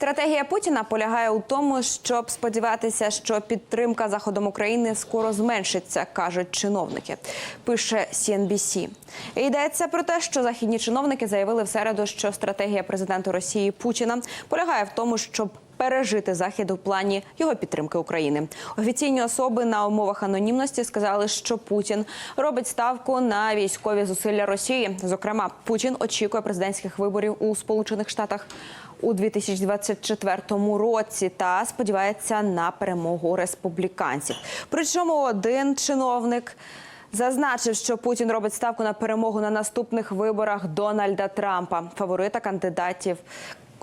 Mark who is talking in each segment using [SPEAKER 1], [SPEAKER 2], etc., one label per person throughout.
[SPEAKER 1] Стратегія Путіна полягає у тому, щоб сподіватися, що підтримка заходом України скоро зменшиться, кажуть чиновники. Пише CNBC. І Йдеться про те, що західні чиновники заявили в середу, що стратегія президента Росії Путіна полягає в тому, щоб пережити захід у плані його підтримки України. Офіційні особи на умовах анонімності сказали, що Путін робить ставку на військові зусилля Росії. Зокрема, Путін очікує президентських виборів у Сполучених Штатах у 2024 році та сподівається на перемогу республіканців. Причому один чиновник. Зазначив, що Путін робить ставку на перемогу на наступних виборах Дональда Трампа, фаворита кандидатів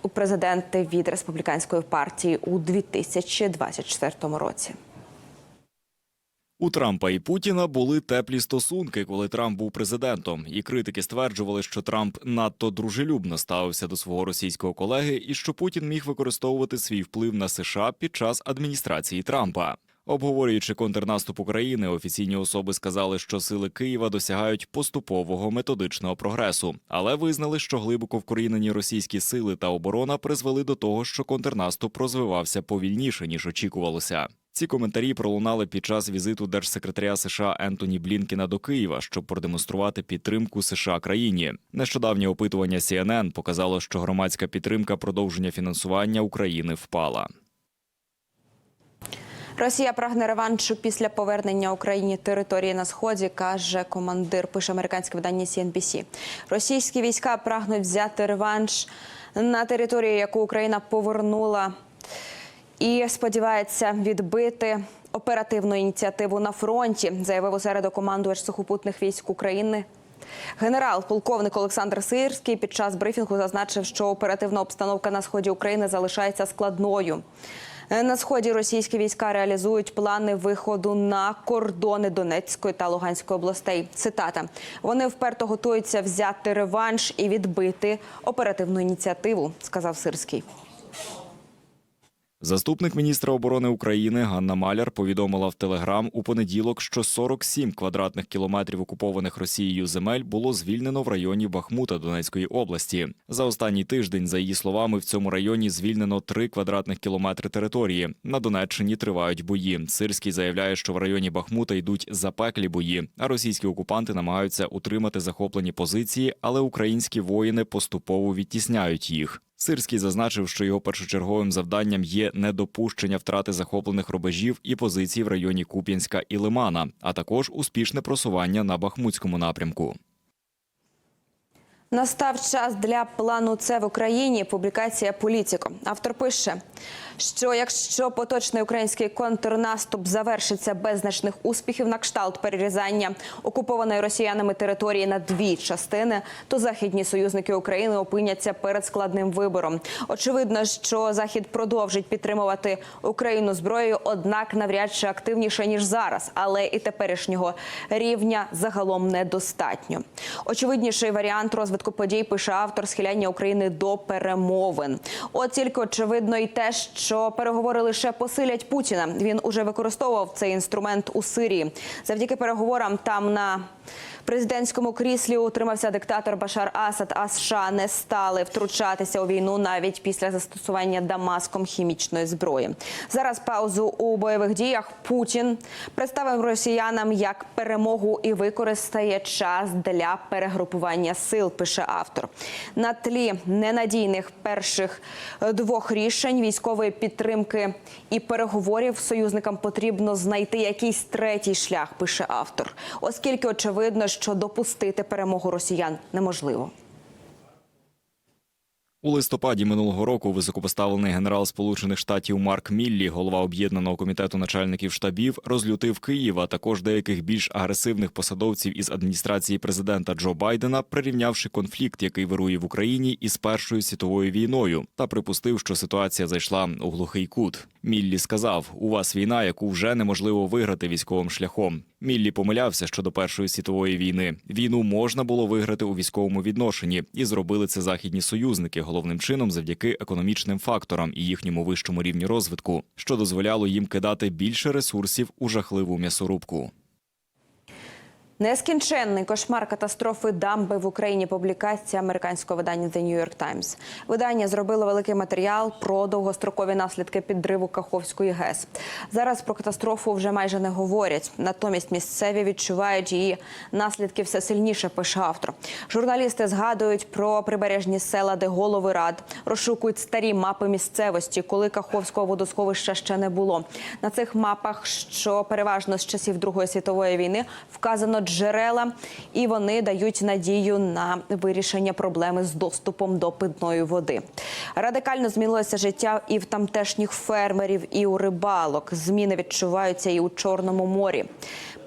[SPEAKER 1] президенти від республіканської партії у 2024 році.
[SPEAKER 2] У Трампа і Путіна були теплі стосунки, коли Трамп був президентом, і критики стверджували, що Трамп надто дружелюбно ставився до свого російського колеги, і що Путін міг використовувати свій вплив на США під час адміністрації Трампа. Обговорюючи контрнаступ України, офіційні особи сказали, що сили Києва досягають поступового методичного прогресу, але визнали, що глибоко вкорінені російські сили та оборона призвели до того, що контрнаступ розвивався повільніше ніж очікувалося. Ці коментарі пролунали під час візиту держсекретаря США Ентоні Блінкена до Києва, щоб продемонструвати підтримку США країні. Нещодавнє опитування CNN показало, що громадська підтримка продовження фінансування України впала.
[SPEAKER 1] Росія прагне реваншу після повернення Україні території на сході, каже командир. Пише американське видання CNBC. Російські війська прагнуть взяти реванш на території, яку Україна повернула, і сподівається відбити оперативну ініціативу на фронті, заявив у середу командувач сухопутних військ України. Генерал-полковник Олександр Сирський під час брифінгу зазначив, що оперативна обстановка на сході України залишається складною. На сході російські війська реалізують плани виходу на кордони Донецької та Луганської областей. Цитата: вони вперто готуються взяти реванш і відбити оперативну ініціативу, сказав Сирський.
[SPEAKER 2] Заступник міністра оборони України Ганна Маляр повідомила в Телеграм у понеділок, що 47 квадратних кілометрів окупованих Росією земель було звільнено в районі Бахмута Донецької області. За останній тиждень, за її словами, в цьому районі звільнено 3 квадратних кілометри території. На Донеччині тривають бої. Сирський заявляє, що в районі Бахмута йдуть запеклі бої, а російські окупанти намагаються утримати захоплені позиції, але українські воїни поступово відтісняють їх. Сирський зазначив, що його першочерговим завданням є недопущення втрати захоплених рубежів і позицій в районі Куп'янська і Лимана, а також успішне просування на Бахмутському напрямку.
[SPEAKER 1] Настав час для плану С в Україні. Публікація Політіко. Автор пише, що якщо поточний український контрнаступ завершиться без значних успіхів на кшталт перерізання окупованої росіянами території на дві частини, то західні союзники України опиняться перед складним вибором. Очевидно, що захід продовжить підтримувати Україну зброєю, однак навряд чи активніше ніж зараз, але і теперішнього рівня загалом недостатньо. Очевидніший варіант розвитку подій пише автор схиляння України до перемовин. От тільки очевидно і те, що переговори лише посилять Путіна. Він уже використовував цей інструмент у Сирії. Завдяки переговорам там на президентському кріслі утримався диктатор Башар Асад, а США не стали втручатися у війну навіть після застосування Дамаском хімічної зброї. Зараз паузу у бойових діях Путін представив росіянам як перемогу і використає час для перегрупування сил. Пише автор на тлі ненадійних перших двох рішень військової підтримки і переговорів союзникам потрібно знайти якийсь третій шлях. Пише автор, оскільки очевидно, що допустити перемогу росіян неможливо.
[SPEAKER 2] У листопаді минулого року високопоставлений генерал Сполучених Штатів Марк Міллі, голова об'єднаного комітету начальників штабів, розлютив Київ, а також деяких більш агресивних посадовців із адміністрації президента Джо Байдена, прирівнявши конфлікт, який вирує в Україні, із першою світовою війною, та припустив, що ситуація зайшла у глухий кут. Міллі сказав: у вас війна, яку вже неможливо виграти військовим шляхом. Міллі помилявся щодо першої світової війни. Війну можна було виграти у військовому відношенні, і зробили це західні союзники, головним чином завдяки економічним факторам і їхньому вищому рівні розвитку, що дозволяло їм кидати більше ресурсів у жахливу м'ясорубку.
[SPEAKER 1] Нескінченний кошмар катастрофи дамби в Україні. Публікація американського видання The New York Times. Видання зробило великий матеріал про довгострокові наслідки підриву Каховської ГЕС. Зараз про катастрофу вже майже не говорять. Натомість місцеві відчувають її наслідки все сильніше. Пише автор. Журналісти згадують про прибережні села, де голови рад розшукують старі мапи місцевості, коли Каховського водосховища ще не було. На цих мапах, що переважно з часів Другої світової війни, вказано джерела, і вони дають надію на вирішення проблеми з доступом до питної води. Радикально змінилося життя і в тамтешніх фермерів, і у рибалок. Зміни відчуваються і у Чорному морі.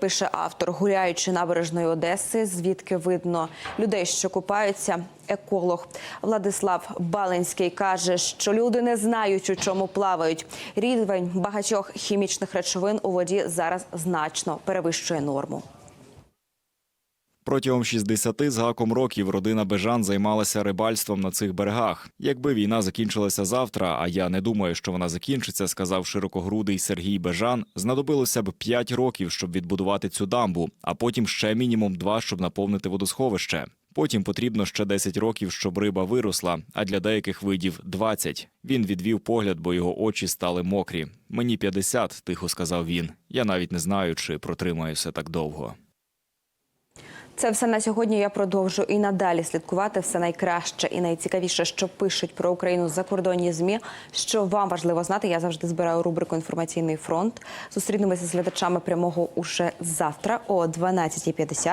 [SPEAKER 1] Пише автор, гуляючи набережною Одеси, звідки видно людей, що купаються. Еколог Владислав Баленський каже, що люди не знають, у чому плавають. Рівень багатьох хімічних речовин у воді зараз значно перевищує норму.
[SPEAKER 2] Протягом 60 з гаком років родина Бежан займалася рибальством на цих берегах. Якби війна закінчилася завтра, а я не думаю, що вона закінчиться, сказав широкогрудий Сергій Бежан. Знадобилося б 5 років, щоб відбудувати цю дамбу, а потім ще мінімум 2, щоб наповнити водосховище. Потім потрібно ще 10 років, щоб риба виросла, а для деяких видів 20. Він відвів погляд, бо його очі стали мокрі. Мені 50, тихо сказав він. Я навіть не знаю, чи протримаюся так довго.
[SPEAKER 1] Це все на сьогодні. Я продовжу і надалі слідкувати все найкраще і найцікавіше, що пишуть про Україну закордонні змі. Що вам важливо знати? Я завжди збираю рубрику Інформаційний фронт. Зустрінемося з глядачами прямого уже завтра о 12.50.